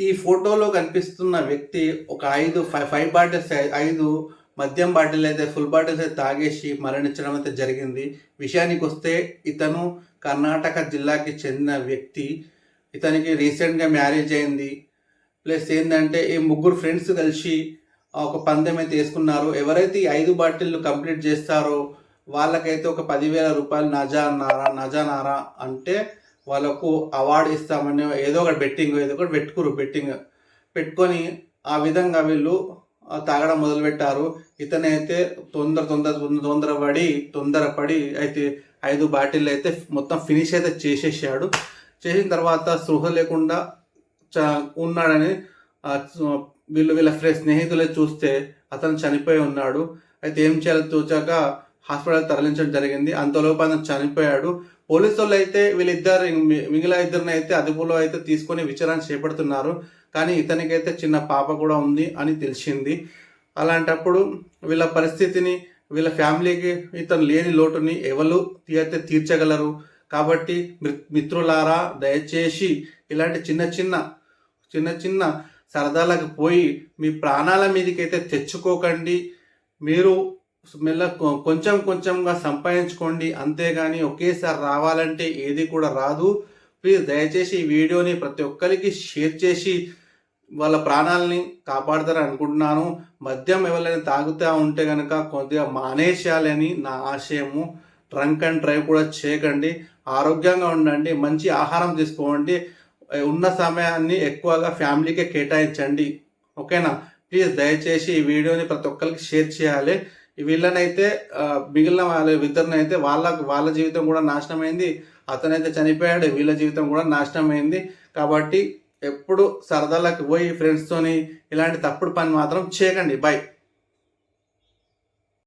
ఈ ఫోటోలో కనిపిస్తున్న వ్యక్తి ఒక ఐదు ఫైవ్ ఫైవ్ బాటిల్స్ ఐదు మద్యం బాటిల్ అయితే ఫుల్ బాటిల్స్ అయితే తాగేసి మరణించడం అయితే జరిగింది. విషయానికి వస్తే ఇతను కర్ణాటక జిల్లాకి చెందిన వ్యక్తి. ఇతనికి రీసెంట్గా మ్యారేజ్ అయింది. ప్లస్ ఏంటంటే ఈ ముగ్గురు ఫ్రెండ్స్ కలిసి ఒక పందెం అయితే వేసుకున్నారు. ఎవరైతే ఈ ఐదు బాటిల్లు కంప్లీట్ చేస్తారో వాళ్ళకైతే ఒక పదివేల రూపాయలు నజా నారా నజా నారా అంటే వాళ్ళకు అవార్డు ఇస్తామని ఏదో ఒకటి బెట్టింగ్ ఏదో ఒకటి పెట్టుకురు బెట్టింగ్ పెట్టుకొని ఆ విధంగా వీళ్ళు తాగడం మొదలుపెట్టారు. ఇతనైతే తొందర తొందర తొందర తొందరపడి తొందరపడి అయితే ఐదు బాటిల్ అయితే మొత్తం ఫినిష్ అయితే చేసేసాడు. చేసిన తర్వాత స్పృహ లేకుండా చ- ఉన్నాడని వీళ్ళు వీళ్ళ ఫ్రెండ్ స్నేహితులే చూస్తే అతను చనిపోయి ఉన్నాడు. అయితే ఏం చేయాలో తోచాక హాస్పిటల్ తరలించడం జరిగింది. అంతలోపు అతను చనిపోయాడు. పోలీసులు అయితే వీళ్ళిద్దరు మిగిలిన ఇద్దరిని అయితే అదుపులో అయితే తీసుకొని విచారణ చేపడుతున్నారు. కానీ ఇతనికైతే చిన్న పాప కూడా ఉంది అని తెలిసింది. అలాంటప్పుడు వీళ్ళ పరిస్థితిని వీళ్ళ ఫ్యామిలీకి ఇతను లేని లోటుని ఎవరు అయితే తీర్చగలరు? కాబట్టి మిత్రులారా దయచేసి ఇలాంటి చిన్న చిన్న చిన్న చిన్న సరదాలకు పోయి మీ ప్రాణాల మీదకైతే తెచ్చుకోకండి. మీరు మెల్ల కొంచెం కొంచెంగా సంపాదించుకోండి. అంతేగాని ఒకేసారి రావాలంటే ఏది కూడా రాదు. ప్లీజ్ దయచేసి ఈ వీడియోని ప్రతి ఒక్కరికి షేర్ చేసి వాళ్ళ ప్రాణాలని కాపాడతారని అనుకుంటున్నాను. మద్యం ఎవరైనా తాగుతూ ఉంటే కనుక కొద్దిగా మానేసేయాలని నా ఆశయము. డ్రంక్ అండ్ డ్రైవ్ కూడా చేయకండి. ఆరోగ్యంగా ఉండండి. మంచి ఆహారం తీసుకోండి. ఉన్న సమయాన్ని ఎక్కువగా ఫ్యామిలీకే కేటాయించండి. ఓకేనా? ప్లీజ్ దయచేసి ఈ వీడియోని ప్రతి ఒక్కరికి షేర్ చేయాలి. వీళ్ళనైతే మిగిలిన వాళ్ళ ఇద్దరినైతే వాళ్ళకు వాళ్ళ వాళ్ళ జీవితం కూడా నాశనం అయింది అతనైతే చనిపోయాడు వీళ్ళ జీవితం కూడా నాశనం అయింది కాబట్టి ఎప్పుడు సరదాలకు పోయి ఫ్రెండ్స్తోని ఇలాంటి తప్పుడు పని మాత్రం చేయకండి. బై